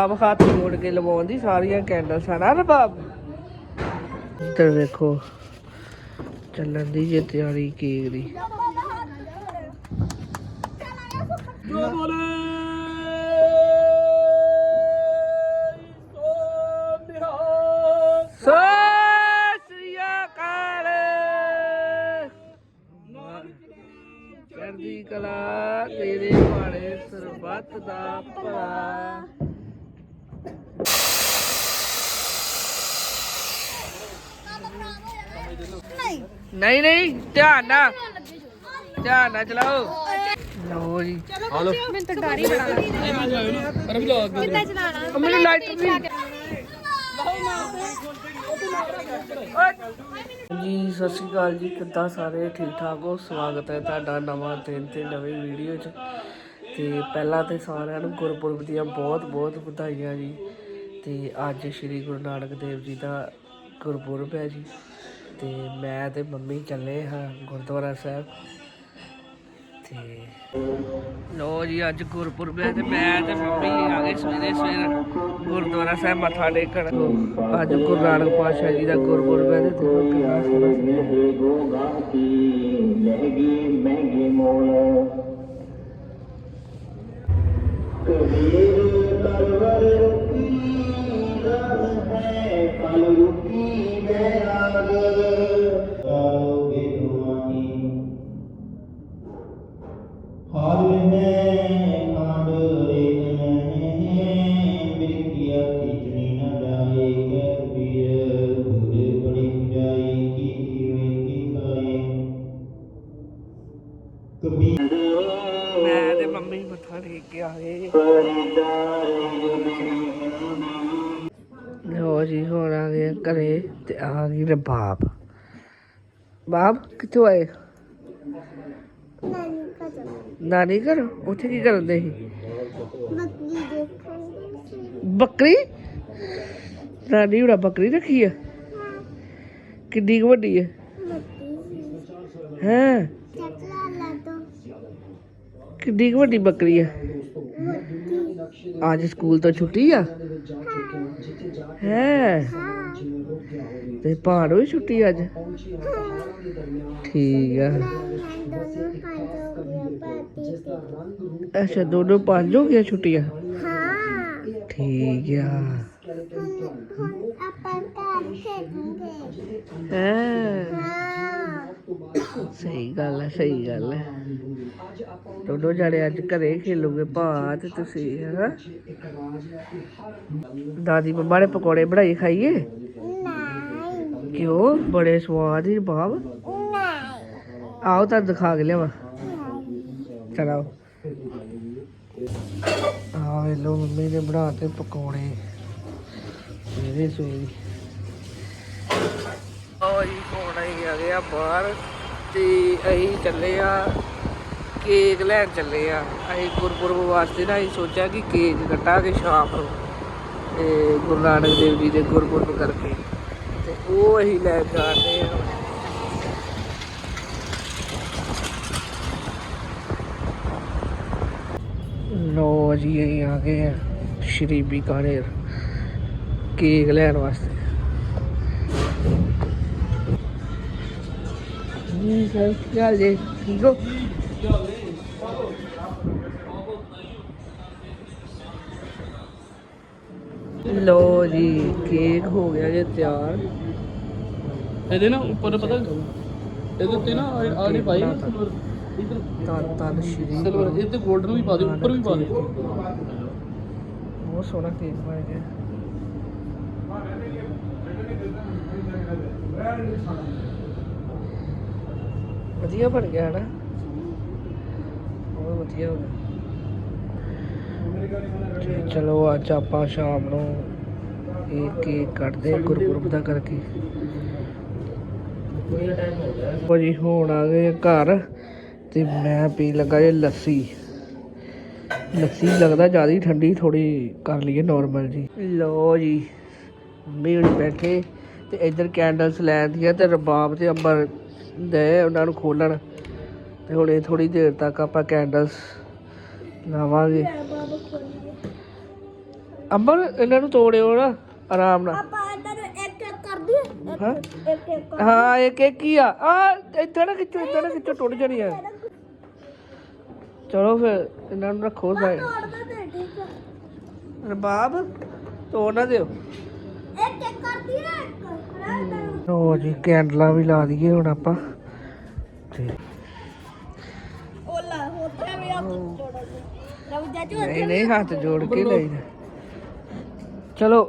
ਆਪ ਹੱਥ ਜੋੜ ਕੇ ਲਵਾਉਂਦੀ ਸਾਰੀਆਂ ਕੈਂਡਲਸ ਹਨਾ ਰਬਾਬ। ਇੱਧਰ ਵੇਖੋ ਚੱਲਣ ਦੀ ਜੇ ਤਿਆਰੀ ਕੇਕ ਦੀ ਸਤਿ ਚੜ੍ਹਦੀ ਕਲਾ ਤੇਰੇ ਵਾਲੇ ਸਰਬੱਤ ਦਾ ਭਲਾ। ਨਹੀਂ ਨਹੀਂ ਧਿਆਨ ਨਾਲ। ਧਿਆਨ ਨਾਲ ਚਲਾਓ। ਲਓ ਜੀ। ਮੈਨੂੰ ਤਾਂ ਡਰ ਹੀ ਬੜਾ ਲੱਗਦਾ। ਕਿੱਦਾਂ ਚਲਾਣਾ ਮੈਨੂੰ ਲਾਈਟ ਵੀ ਜੀ, ਸਤਿ ਸ਼੍ਰੀ ਅਕਾਲ ਜੀ। ਕਿੱਦਾਂ ਸਾਰੇ? ਠੀਕ ਠਾਕ ਹੋ? ਸਵਾਗਤ ਹੈ ਤੁਹਾਡਾ ਨਵਾਂ ਦਿਨ ਤੇ ਨਵੀਂ ਵੀਡੀਓ 'ਚ। ਤੇ ਪਹਿਲਾਂ ਤੇ ਸਾਰਿਆਂ ਨੂੰ ਗੁਰਪੁਰਬ ਦੀਆਂ ਬਹੁਤ ਬਹੁਤ ਵਧਾਈਆਂ ਜੀ। ਤੇ ਅੱਜ ਸ੍ਰੀ ਗੁਰੂ ਨਾਨਕ ਦੇਵ ਜੀ ਦਾ ਗੁਰਪੁਰਬ ਹੈ ਜੀ। ਤੇ ਮੈਂ ਤੇ ਮੰਮੀ ਚੱਲੇ ਹਾਂ ਗੁਰਦੁਆਰਾ ਸਾਹਿਬ। ਤੇ ਲੋ ਜੀ, ਅੱਜ ਗੁਰਪੁਰਬ ਹੈ ਤੇ ਮੈਂ ਤੇ ਮੰਮੀ ਆ ਗਏ ਸਵੇਰੇ ਸਵੇਰ। ਗੁਰਦੁਆਰਾ ਸਾਹਿਬ ਮੱਥਾ ਟੇਕਣ। ਅੱਜ ਗੁਰੂ ਨਾਨਕ ਪਾਤਸ਼ਾਹ ਜੀ ਦਾ ਗੁਰਪੁਰਬ ਹੈ ਤੇ ਮੈਂ ਤੇ ਮੰਮੀ ਮੱਥਾ ਟੇਕ ਕੇ ਆ ਗਏ ਲੋ ਜੀ ਹੁਣ ਆ ਗਏ ਘਰੇ ਤੇ ਆ ਗਈ ਰਬਾਬ ਬਾਬ ਕਿੱਥੋਂ ਆਏ ਨਾਨੀ ਘਰ ਉੱਥੇ ਕੀ ਕਰਦੇ ਸੀ ਬੱਕਰੀ ਨਾਨੀ ਹੁਣਾ ਬੱਕਰੀ ਰੱਖੀ ਆ ਕਿੰਨੀ ਕੁ ਵੱਡੀ ਹੈ ਹੈ ਕਿੱਡੀ ਕੁ ਵੱਡੀ ਬੱਕਰੀ ਆ। ਅੱਜ ਸਕੂਲ ਤੋਂ ਛੁੱਟੀ ਆ। ਹੈ। ਤੇ ਭਾਣ ਵੀ ਛੁੱਟੀ ਅੱਜ। ਠੀਕ ਆ। ਅੱਛਾ, ਦੋਨੋਂ ਪੰਜ ਹੋ ਗਿਆ ਛੁੱਟੀਆਂ? ਠੀਕ ਆ। ਹੈ। ਸਹੀ ਗੱਲ ਹੈ ਸਹੀ ਗੱਲ ਹੈ ਦੋਨੋਂ ਜਣੇ ਅੱਜ ਘਰੇ ਖੇਲੋਗੇ ਭਾ ਤੇ ਤੁਸੀਂ ਹਾਂ ਦਾਦੀ ਮੰਮਾ ਨੇ ਪਕੌੜੇ ਬਣਾਈ ਖਾਈਏ? ਕਿਉਂ? ਬੜੇ ਸਵਾਦ ਹੀ ਬਾਬ ਆਓ ਤਾਂ ਦਿਖਾ ਕੇ ਲਿਆਵਾਂ। ਚਲਾਓ ਆ ਲੋ ਮੰਮੀ ਨੇ ਬਣਾਤੇ ਪਕੌੜੇ। ਸਵੇਰੇ ਸਵੇਰੇ ਆ ਜੀ ਆ ਗਿਆ ਬਾਹਰ ਤੇ ਅਸੀਂ ਚੱਲੇ ਆ ਕੇਕ ਲੈਣ ਚੱਲੇ ਆ। ਅਸੀਂ ਗੁਰਪੁਰਬ ਵਾਸਤੇ ਨਾ ਅਸੀਂ ਸੋਚਿਆ ਕਿ ਕੇਕ ਕੱਟਾਂਗੇ ਸ਼ਾਮ ਨੂੰ ਤੇ ਗੁਰੂ ਨਾਨਕ ਦੇਵ ਜੀ ਦੇ ਗੁਰਪੁਰਬ ਕਰਕੇ। ਤੇ ਉਹ ਅਸੀਂ ਲੈ ਜਾਂਦੇ ਆ ਲੋ ਜੀ, ਅਸੀਂ ਆ ਗਏ ਆ ਸ਼੍ਰੀ ਬੀਕਾਨੇਰ ਕੇਕ ਲੈਣ ਵਾਸਤੇ। ਜੀ ਸਰ ਕੀ ਹਾਲ ਜੀ, ਠੀਕ ਹੋ? ਲੋ ਜੀ ਕੇਕ ਹੋ ਗਿਆ ਜੇ ਤਿਆਰ। ਇਹਦੇ ਨਾ ਉੱਪਰ ਪਤਾ ਇਹਦੇ ਉੱਤੇ ਨਾ ਆ ਨਹੀਂ ਪਾਈ ਸਿਲਵਰ ਇਧਰ ਤਨ ਤਨ ਸ਼੍ਰੀ ਸਿਲਵਰ ਇਹ ਤੇ 골ਡਨ ਵੀ ਪਾ ਦੇ ਉੱਪਰ ਵੀ ਪਾ ਦੇ ਬਹੁਤ ਸੋਹਣਾ ਕੇਕ ਬਣ ਗਿਆ। ਵਧੀਆ ਬਣ ਗਿਆ ਨਾ ਬਹੁਤ ਵਧੀਆ ਹੋ ਗਿਆ। ਤੇ ਚਲੋ ਅੱਜ ਆਪਾਂ ਸ਼ਾਮ ਨੂੰ ਇਹ ਕੇਕ ਕੱਟਦੇ ਗੁਰਪੁਰਬ ਦਾ ਕਰਕੇ। ਭਾਜੀ ਹੁਣ ਆ ਗਏ ਘਰ ਤੇ ਮੈਂ ਪੀਣ ਲੱਗਾ ਜੇ ਲੱਸੀ। ਲੱਸੀ ਲੱਗਦਾ ਜ਼ਿਆਦਾ ਠੰਡੀ ਥੋੜੀ ਕਰ ਲਈਏ ਨਾਰਮਲ ਜੀ। ਲੋ ਜੀ, ਮੰਮੀ ਹੁਣੀ ਬੈਠੇ ਤੇ ਇੱਧਰ ਕੈਂਡਲਸ ਲੈਂਦੀਆਂ ਤੇ ਰਬਾਬ ਤੇ ਅੰਬਰ ਦੇ ਉਹਨਾਂ ਨੂੰ ਖੋਲਣ। ਤੇ ਇਹ ਥੋੜੀ ਦੇਰ ਤੱਕ ਆਪਾਂ ਕੈਂਡਲਸ ਲਾਵਾਂਗੇ। ਅੰਬਰ ਇਹਨਾਂ ਨੂੰ ਤੋੜਿਓ ਨਾ ਆਰਾਮ ਨਾਲ। ਆਪਾਂ ਇਹਨਾਂ ਨੂੰ ਇੱਕ ਇੱਕ ਕਰ ਦਈਏ ਹਾਂ। ਇੱਕ ਇੱਕ ਹਾਂ ਇੱਕ ਇੱਕ ਹੀ ਆ। ਆ ਇੱਥੇ ਨਾ ਖਿੱਚੋ ਇੱਥੇ ਨਾ ਖਿੱਚੋ ਟੁੱਟ ਜਾਣੀ ਆ। ਚਲੋ ਫਿਰ ਇਹਨਾਂ ਨੂੰ ਰੱਖੋ ਸਾਈਡ। ਤੋੜਦਾ ਤੇ ਠੀਕ ਆ। ਰਬਾਬ ਤੋੜ ਨਾ ਦਿਓ। ਇੱਕ ਇੱਕ ਕਰ ਦਈਏ ਇੱਕ। ਲੋ ਜੀ ਕੈਂਡਲਾਂ ਵੀ ਲਾ ਦਈਏ ਹੁਣ ਆਪਾਂ। ਤੇ ਓਲਾ ਵੀ ਨਹੀਂ ਨਹੀਂ ਹੱਥ ਜੋੜ ਕੇ ਲਈਦਾ ਚਲੋ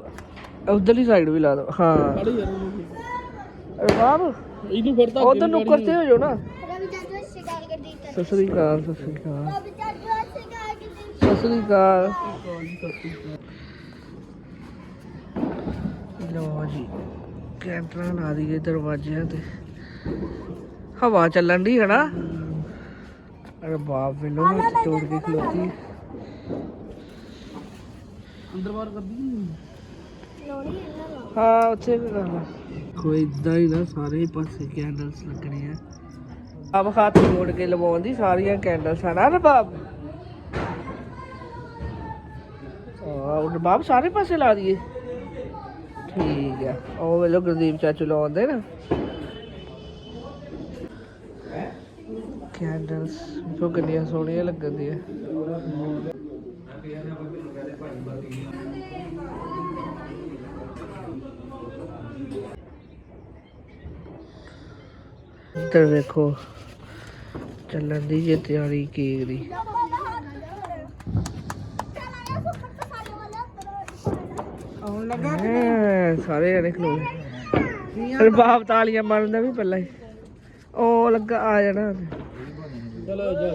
ਉਧਰਲੀ ਸਾਈਡ ਵੀ ਲਾ ਦਿਓ ਹਾਂ। ਕਾੜੀ ਯਾਰ ਇਹਨੂੰ। ਰਬਾਬ ਇਹਨੂੰ ਫੜਦਾ ਉਧਰ ਨੁੱਕਰ ਤੇ ਹੋ ਜਾਓ ਨਾ। ਰਵੀ ਚਾਚੂ ਸ਼ਿਕਾਰ ਕਰ ਦਿੱਤਾ ਸਤਿ ਸ੍ਰੀ ਅਕਾਲ। ਸਤਿ ਸ੍ਰੀ ਅਕਾਲ। ਰਵੀ ਚਾਚੂ ਸ਼ਿਕਾਰ ਕਰ ਦਿੱਤਾ ਸਤਿ ਸ੍ਰੀ ਅਕਾਲ। ਲੋ ਜੀ ਕੈਂਟਰਾਂ ਲਾ ਦਈਏ ਦਰਵਾਜ਼ਿਆਂ ਤੇ। ਹਵਾ ਚੱਲਣ ਦੀ ਹੈ ਨਾ? ਅਰੇ ਬਾਪ ਵੇਲੋ ਹੱਥ ਤੋੜ ਕੇ ਖਲੋਤੀ। ਅੰਦਰ ਬਾਹਰ ਕਰਦੀ ਹਾਂ ਉੱਥੇ ਵੀ ਕਰ ਲਾ। ਕੋਈ ਇਦਾਂ ਹੀ ਨਾ ਸਾਰੇ ਪਾਸੇ ਕੈਂਡਲਸ ਲੱਗਣੇ ਆ ਆਪ ਹੱਥ ਜੋੜ ਕੇ ਲਵਾਉਣ ਦੀ ਸਾਰੀਆਂ ਕੈਂਡਲਸ ਆ ਨਾ ਰਬਾਬ ਆ ਉਹ ਰਬਾਬ ਸਾਰੇ ਪਾਸੇ ਲਾ ਦਈਏ। ਠੀਕ ਆ। ਉਹ ਵੇਲੋ ਗੁਰਦੀਪ ਚਾਚੂ ਲਾਉਂਦੇ ਨਾ। ਕੈਂਡਲਸ ਜੋ ਕਿੰਨੀਆਂ ਸੋਹਣੀਆਂ ਲੱਗਦੀਆਂ ਇੱਧਰ ਵੇਖੋ ਚੱਲਣ ਦੀ ਜੇ ਤਿਆਰੀ ਕੇਕ ਦੀ ਆਉਣ ਲੱਗਾ ਸਾਰੇ ਜਣੇ ਖਲੋਏ ਰਬਾਬ ਤਾਲੀਆਂ ਮਾਰਨ ਦਾ ਵੀ ਪਹਿਲਾਂ ਹੀ। ਉਹ ਲੱਗਾ ਆ ਜਾਣਾ। ਚਲੋ ਜਾ।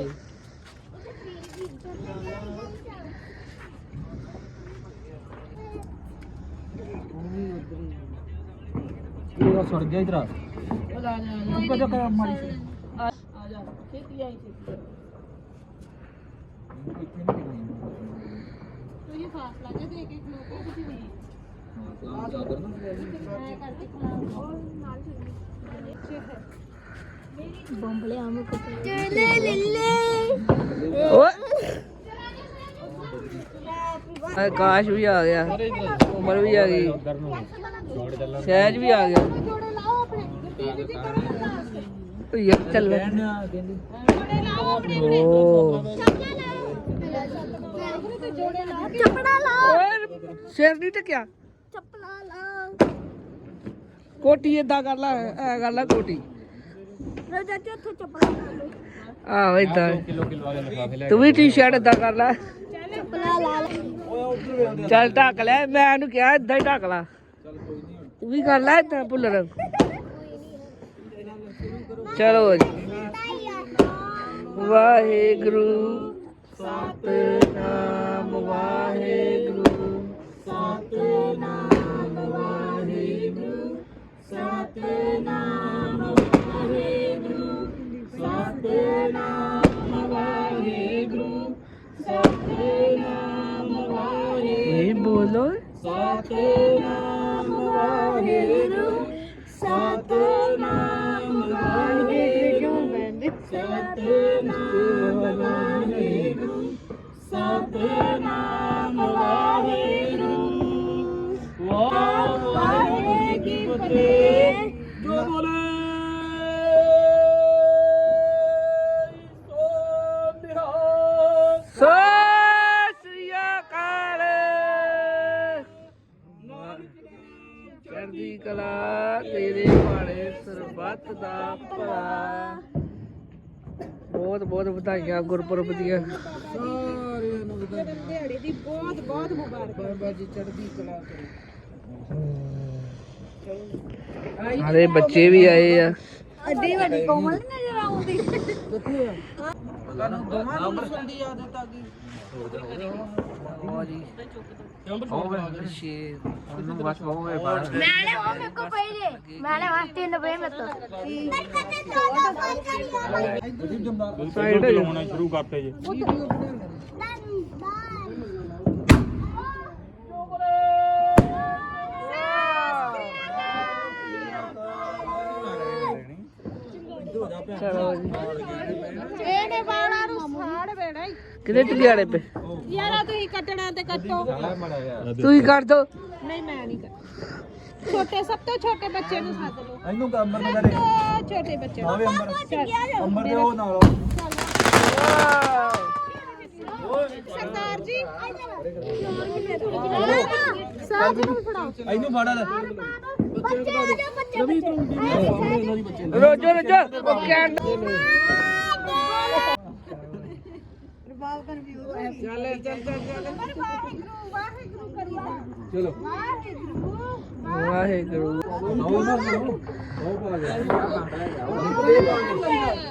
ਇਹ ਸੜ ਗਿਆ ਇਧਰ ਕਦੋਂ ਕਰ ਮਾਰੀ ਆ ਜਾ ਖੇਤੀ ਆਈ ਸੀ ਤੁਸੀਂ ਫਾਸਲਾ ਜੇ ਦੇ ਕੇ ਖਲੋ ਕੇ ਤੁਸੀਂ ਵੀ ਬੰਬਲੇ ਆਮ ਕੁੱਤੇ ਲੈ ਲੈ ਲੈ ਓਏ ਆਕਾਸ਼ ਵੀ ਆ ਗਿਆ। ਉਮਰ ਵੀ ਆ ਗਈ। ਸਹਿਜ ਵੀ ਆ ਗਿਆ। ਜੋੜੇ ਲਾਓ ਆਪਣੇ ਯਾਰ ਚੱਲ ਓ ਚੱਪੜਾ ਲਾ ਓਏ ਸਿਰ ਨਹੀਂ ਟਕਿਆ ਚੱਪੜਾ ਲਾ ਕੋਟੀ ਏਦਾਂ ਕਰ ਲੈ, ਐ ਕਰ ਲੈ ਕੋਟੀ ਰੋ ਚਾਚੂ ਉੱਥੇ ਚੱਪੜਾ ਲਾ ਲਓ ਆਹੋ ਏਦਾਂ। ਤੂੰ ਵੀ ਟੀ-ਸ਼ਰਟ ਏਦਾਂ ਕਰ ਲੈ ਚੱਪੜਾ ਲਾ ਲੈ। ਚੱਲ ਢੱਕ ਲੈ, ਮੈਂ ਇਹਨੂੰ ਕਿਹਾ ਏਦਾਂ ਹੀ ਢੱਕ ਲੈ। ਤੂੰ ਵੀ ਕਰ ਲੈ ਏਦਾਂ ਭੁੱਲਰ। ਚਲੋ ਜੀ। ਵਾਹਿਗੁਰੂ ਸਤਨਾਮ ਵਾਹਿਗੁਰੂ ਸਤਨਾਮ ਵਾਹਿਗੁਰੂ ਸਤਨਾਮ ਵਾਹਿਗੁਰੂ ਸਤਨਾਮ ਵਾਹਿਗੁਰੂ ਸਤਨਾਮ ਵਾਹਿਗੁਰੂ ਇਹ ਬੋਲੋ। ਸਤਨਾਮ ਵਾਹਿਗੁਰੂ। ਤੇਰੇ ਵਾਲੇ ਸਰਬੱਤ ਦਾ ਭਲਾ। ਬਹੁਤ ਬਹੁਤ ਵਧਾਈਆਂ ਗੁਰਪੁਰਬ ਦੀਆਂ। ਸਾਰਿਆਂ ਨੂੰ ਦਿਹਾੜੀ ਦੀ ਬਹੁਤ ਬਹੁਤ ਮੁਬਾਰਕ। ਬਾਬਾ ਜੀ ਚੜ੍ਹਦੀ ਕਲਾ ਕਰੇ ਸਾਰੇ ਬੱਚੇ ਵੀ ਆਏ ਆ। ਅੱਡੀ ਵੱਡੀ ਕੋਮਲ ਨਜ਼ਰ ਆਉਂਦੀ। ਕਿੱਥੇ ਆ? ਤੁਹਾਨੂੰ ਦੋਵਾਂ ਨੂੰ ਸੰਦੀ ਆਦਤ ਆ ਗਈ ਹੋ ਜੀ ਸ਼ੇਰ ਉਹਨੂੰ ਬਸ ਹੋ ਗਏ ਮੈਂ ਲੈ ਉਹ ਮੇਰੇ ਕੋ ਪਈ ਜੇ ਮੈਂ ਲੈ ਵਾ ਤਿੰਨ ਪਏ ਮੇਰੇ ਤੋਂ ਸਾਈਡ ਹੋ ਜਾ। ਸ਼ੁਰੂ ਕਰਤੇ ਜੀ ਚਲੋ ਜੀ ਇਹਨੇ ਵਾਲਾਂ ਨੂੰ ਸਾੜ ਕਿਤੇ ਟਿਲਿਆੜੇ ਪੇ? ਯਾਰਾ ਤੁਸੀਂ ਕੱਟਣਾ ਤੇ ਕੱਟੋ। ਤੁਸੀਂ ਕਰ ਦੋ। ਨਹੀਂ ਮੈਂ ਨਹੀਂ ਕਰ ਛੋਟੇ ਸਭ ਤੋਂ ਛੋਟੇ ਬੱਚੇ ਨੂੰ ਸੱਦ ਲਓ। ਇਹਨੂੰ ਅੰਬਰ ਨੇ ਕਰੇ ਛੋਟੇ ਬੱਚੇ ਨੂੰ। ਆਵੇ ਅੰਬਰ ਅੰਬਰ ਦੇ ਉਹ ਨਾਲ ਸਰਦਾਰ ਜੀ। ਸਾਹ ਨੂੰ ਫੜਾਓ। ਇਹਨੂੰ ਫੜਾ ਲੈ ਰੋਜੋ ਰੋਜੋ। ਉਹ ਕਹਿਣ ਵਾਹਿਗੁਰੂ ਵਾਹਿਗੁਰੂ ਕਰੀ ਜਾ। ਚਲੋ। ਵਾਹਿਗੁਰੂ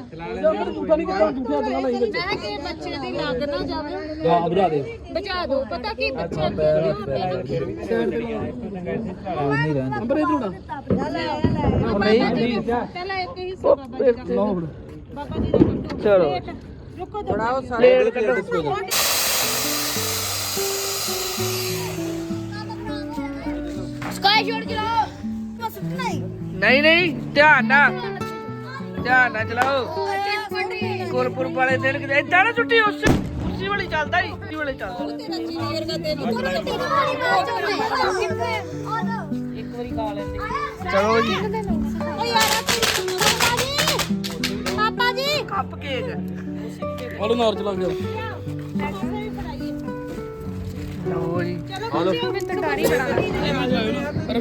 ਚਲਾ ਲੈ ਤੂੰ ਤਾਂ ਨਹੀਂ ਕਹਿੰਦਾ ਦੂਜਾ ਚਲਾ ਲੈ ਮੈਂ ਕਿ ਬੱਚੇ ਦੀ ਲੱਗ ਨਾ ਜਾਵੇ। ਆ ਬੁਝਾ ਦੇ। ਬਚਾ ਦੋ। ਪਤਾ ਕੀ ਬੱਚੇ। ਅੱਗੇ ਨਹੀਂ ਹੁੰਦੇ ਅੰਬਰ ਇਧਰ ਉਡਾ ਪਹਿਲਾਂ ਇੱਕ ਹੀ ਸੀ ਬਾਬਾ ਜੀ ਦਾ। ਬਾਬਾ ਜੀ ਦਾ ਚਲੋ। ਰੁਕੋ ਦੋ ਬਣਾਓ ਸਾਰੇ ਕੱਢੋ। ਸਕਾਈ ਸ਼ੋਟ ਚਲਾਓ ਬਸ ਨਹੀਂ ਨਹੀਂ ਨਹੀਂ ਧਿਆਨ ਨਾਲ। ਧਿਆਨ ਨਾਲ ਚਲਾਓ। ਗੁਰਪੁਰਬ ਵਾਲੇ ਦਿਨ ਕਿਤੇ ਏਦਾਂ ਨਾ ਛੁੱਟੀ ਉਸ ਉਸੇ ਵਾਲੀ ਚੱਲਦਾ ਹੀ ਉਸੇ ਵਾਲੀ ਚੱਲਦਾ। ਚਲੋ ਜੀ। ਪਾਪਾ ਜੀ। Cupcake. ਆਲੂ ਨਾਰ ਚਲਾ ਗਿਆ ਜੀ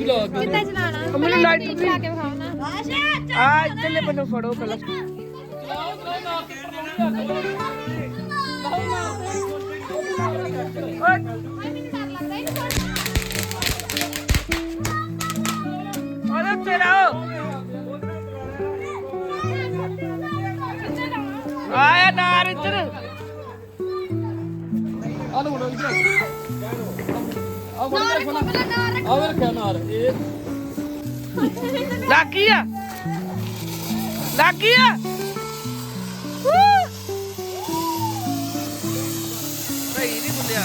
ਲਾ ਕਿੱਦਾਂ ਚਲਾਣਾ? ਮੈਨੂੰ ਲਾਈਟ ਚਲਾ ਕੇ ਵਿਖਾਉਣਾ। ਆ ਇੱਧਰਲੇ ਬੰਨੋਂ ਫੜੋ ਪਹਿਲਾਂ। ਅਰੇ ਤੇਰਾ ਨਾਰ ਇੱਧਰ ਆਲੂ ਹੁਣ ਇਧਰ ਆ ਬੜਾ ਆ ਵੇ ਨਾਰ ਇਹ ਲੱਗੀ ਆ ਲੱਗੀ ਆ ਸਹੀ ਨਹੀਂ ਬੁੱਲਿਆ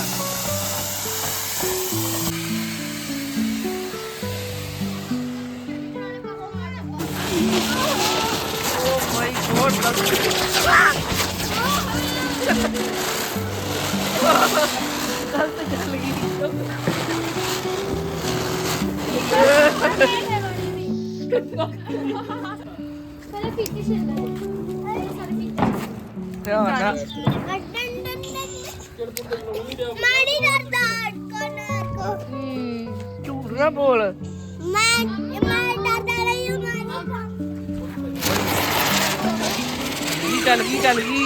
ਓ ਮਾਈ ਗੋਡ ਗਲਤ ਚੱਲ ਗਈ ਧਿਆਨ ਨਾਲ ਮਾੜੀ ਡਰਦਾ ਕੋਨਾ ਕੋ ਝੂਠ ਨਾ ਬੋਲ ਮੈਂ ਮੈਂ ਡਰਦਾ ਰਹੀ ਹੂੰ ਮਾੜੀ ਕੀ ਚੱਲ ਗਈ ਚੱਲ ਗਈ?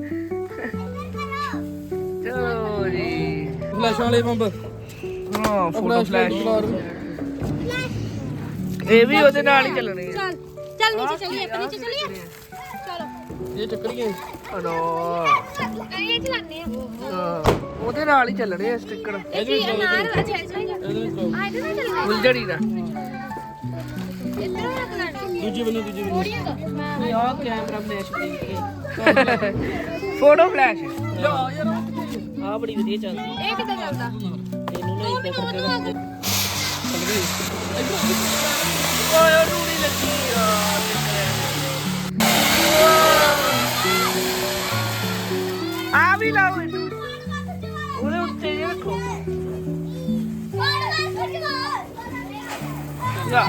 ਫਲੈਸ਼ਾਂ ਵਾਲੇ ਬੰਬ। ਹਾਂ ਫੋਟੋ ਫਲੈਸ਼ ਇਹ ਵੀ ਉਹਦੇ ਨਾਲ ਹੀ ਚੱਲਣੇ ਆ। ਚੱਲ ਚੱਲ ਨੀਚੇ ਚਲੀਏ ਇੱਕ ਨੀਚੇ ਚਲੀਏ। ਚਲੋ। ਇਹ ਚੱਕਰੀਏ ਅਨੋ ਇਹ ਚਲਾਣੇ ਆ। ਉਹਦੇ ਨਾਲ ਹੀ ਚੱਲਣੇ ਆ ਸਟicker। ਇਹ ਜੀ ਅਨਾਰ ਅੱਛਾ ਅੱਛਾ। ਆ ਇਹਦੇ ਨਾਲ ਚੱਲਣਾ। ਫੁੱਲਝੜੀ ਦਾ। ਇੱਧਰ ਰੱਖਣਾ ਦੂਜੀ ਬੰਨੋ ਦੂਜੀ ਬੰਨੋ। ਆ ਕੈਮਰਾ ਫਲੈਸ਼ ਫੋਟੋ ਫਲੈਸ਼। ਆ ਬੜੀ ਵਧੀਆ ਚੱਲਦੀ ਇਹ ਕਿੱਦਾਂ ਚੱਲਦਾ? ਇਹਨੂੰ ਨਾ ਉਹ ਮੈਨੂੰ ਉਹਨੂੰ ਆ ਓਏ ਉਹ ਰੂੜੀ ਲੱਗੀ ਯਾਰ ਆ ਵੀ ਲਾਓ ਇਹਨੂੰ। ਉਹਦੇ ਉੱਤੇ ਜੇ ਰੱਖੋ। ਜਾ।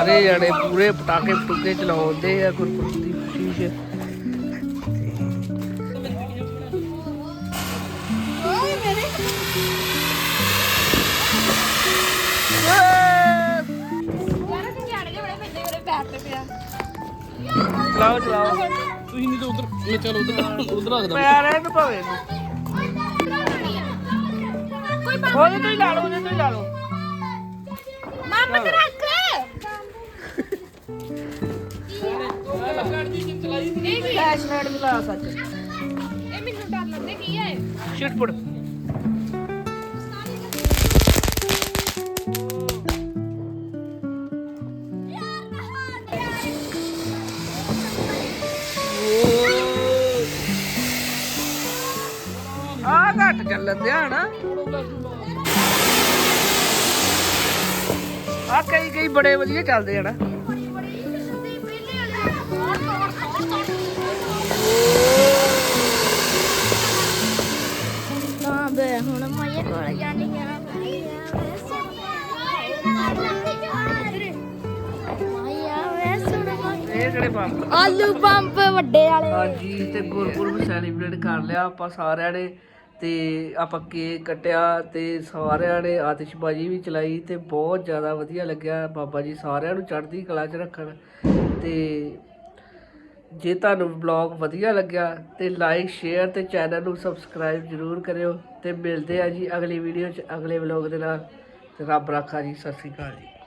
ਅਰੇ ਜਣੇ ਪੂਰੇ ਪਟਾਕੇ ਪਟੂਕੇ ਚਲਾਉਂਦੇ ਆ ਗੁਰਪੁਰਬ ਦੀ ਖੁਸ਼ੀ 'ਚ। ਯਾਰ ਚਲਾਓ ਚਲਾਓ। ਤੁਸੀਂ ਨਹੀਂ ਤਾਂ ਉਧਰ ਮੈਂ ਚਲ ਉਧਰ ਉਧਰ ਰੱਖਦਾ ਪਿਆ ਰਹਿਣ ਨੂੰ ਭਾਵੇਂ ਆ ਉਹਦੇ ਤੋਂ ਹੀ ਲਾ ਲਓ ਉਹਦੇ ਤੋਂ ਹੀ ਲਾ ਲਓ। ਮਾਮਾ ਤੇ ਫਲੈਸ਼ ਲਾਈਟ ਵੀ ਲਾ ਸੱਚ। ਇਹ ਮੈਨੂੰ ਡਰ ਲੱਗਦਾ ਕੀ ਹੈ ਸ਼ਿਟਪੁਰ ਆ ਘੱਟ ਚੱਲਣ ਦਿਆ ਨਾ ਆ ਕਈ ਕਈ ਬੜੇ ਵਧੀਆ ਚੱਲਦੇ ਆ ਨਾ। ਨਾ ਬੇ ਹੁਣ ਮਾਇਆ ਕੋਲ ਜਾਣੀ ਆ। ਮਾਇਆ ਵੇ ਸੁਣ ਇਹ ਕਿਹੜੇ ਪੰਪ ਆਲੂ ਪੰਪ ਵੱਡੇ ਵਾਲੇ। ਹਾਂਜੀ ਤੇ ਗੁਰਪੁਰਬ ਸੈਲੀਬ੍ਰੇਟ ਕਰ ਲਿਆ ਆਪਾਂ ਸਾਰਿਆਂ ਨੇ। ਤੇ ਆਪਾਂ ਕੇਕ ਕੱਟਿਆ ਤੇ ਸਾਰਿਆਂ ਨੇ ਆਤਿਸ਼ਬਾਜ਼ੀ ਵੀ ਚਲਾਈ ਤੇ ਬਹੁਤ ਜ਼ਿਆਦਾ ਵਧੀਆ ਲੱਗਿਆ ਬਾਬਾ ਜੀ ਸਾਰਿਆਂ ਨੂੰ ਚੜ੍ਹਦੀ ਕਲਾ 'ਚ ਰੱਖਣ। ਤੇ ਜੇ ਤੁਹਾਨੂੰ ਵਲੌਗ ਵਧੀਆ ਲੱਗਿਆ ਤੇ ਲਾਈਕ ਸ਼ੇਅਰ ਤੇ ਚੈਨਲ ਨੂੰ ਸਬਸਕ੍ਰਾਈਬ ਜਰੂਰ ਕਰਿਓ ਤੇ ਮਿਲਦੇ ਆ ਜੀ ਅਗਲੀ ਵੀਡੀਓ 'ਚ ਅਗਲੇ ਵਲੌਗ ਦੇ ਨਾਲ। ਤੇ ਰੱਬ ਰਾਖਾ ਜੀ, ਸਤਿ ਸ਼੍ਰੀ ਅਕਾਲ ਜੀ।